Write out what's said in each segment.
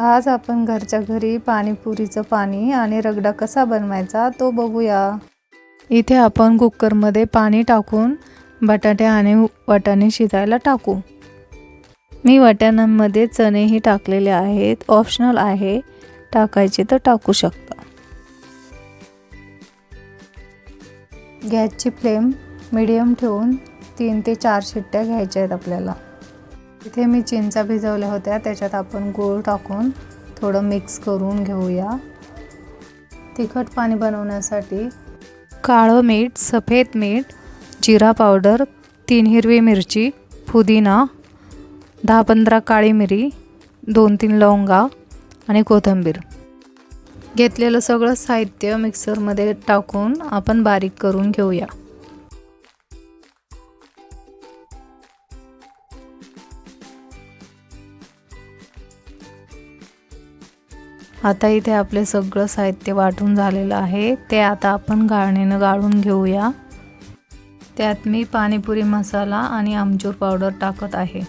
आज आपण घरच्या घरी पाणीपुरीचं पाणी आणि रगडा कसा बनवायचा तो बघूया. इथे आपण कुकरमध्ये पाणी टाकून बटाटे आणि वाटाणे शिजायला टाकू. मी वाटाण्यांमध्ये चणेही टाकलेले आहेत ऑप्शनल आहे टाकायचे तर टाकू शकता. गॅसची फ्लेम मिडियम ठेवून तीन ते चार शिट्ट्या घ्यायच्या आहेत आपल्याला. इथे मी चिंचा भिजवल्या होत्या त्याच्यात आपण गूळ टाकून थोडं मिक्स करून घेऊया. तिखट पाणी बनवण्यासाठी काळं मीठ सफेद मीठ जिरा पावडर तीन हिरवी मिरची पुदिना दहा पंधरा काळी मिरी दोन तीन लवंगा आणि कोथिंबीर. घेतलेलं सगळं साहित्य मिक्सरमध्ये टाकून आपण बारीक करून घेऊया. आता इथे आपले सगळं साहित्य वाटून झालेलं आहे. ते आता आपण गाळणीनं गाळून घेऊया. त्यात मी पाणीपुरी मसाला आणि आमचूर पावडर टाकत आहे.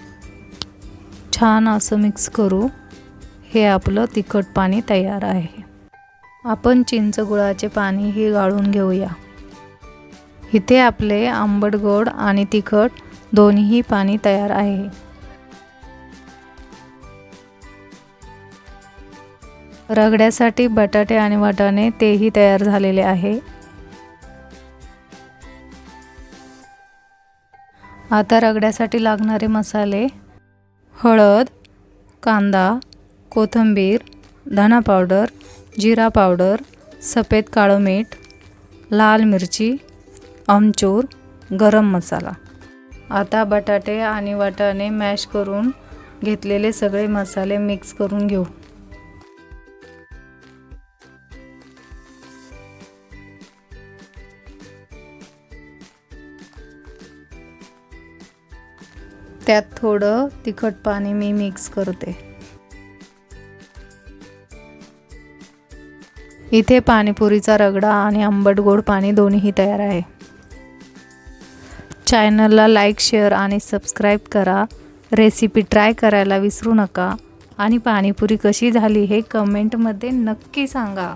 छान असं मिक्स करू. हे आपलं तिखट पाणी तयार आहे. आपण चिंच गुळाचे पाणीही गाळून घेऊया. इथे आपले आंबट गोड आणि तिखट दोन्हीही पाणी तयार आहे. रगड्यासाठी बटाटे आणि वाटाणे तेही तयार झालेले आहे. आता रगड्यासाठी लागणारे मसाले हळद कांदा कोथिंबीर धना पावडर जिरा पावडर सफेद काळं मीठ लाल मिरची आमचूर गरम मसाला. आता बटाटे आणि वाटाणे मॅश करून घेतलेले सगळे मसाले मिक्स करून घेऊ. त्यात थोडं तिखट पाणी मी मिक्स करते. इथे पाणीपुरीचा रगडा आणि आंबट गोड पाणी दोन्हीही तयार आहे. चॅनलला लाईक शेअर आणि सबस्क्राईब करा. रेसिपी ट्राय करायला विसरू नका. आणि पाणीपुरी कशी झाली हे कमेंटमध्ये नक्की सांगा.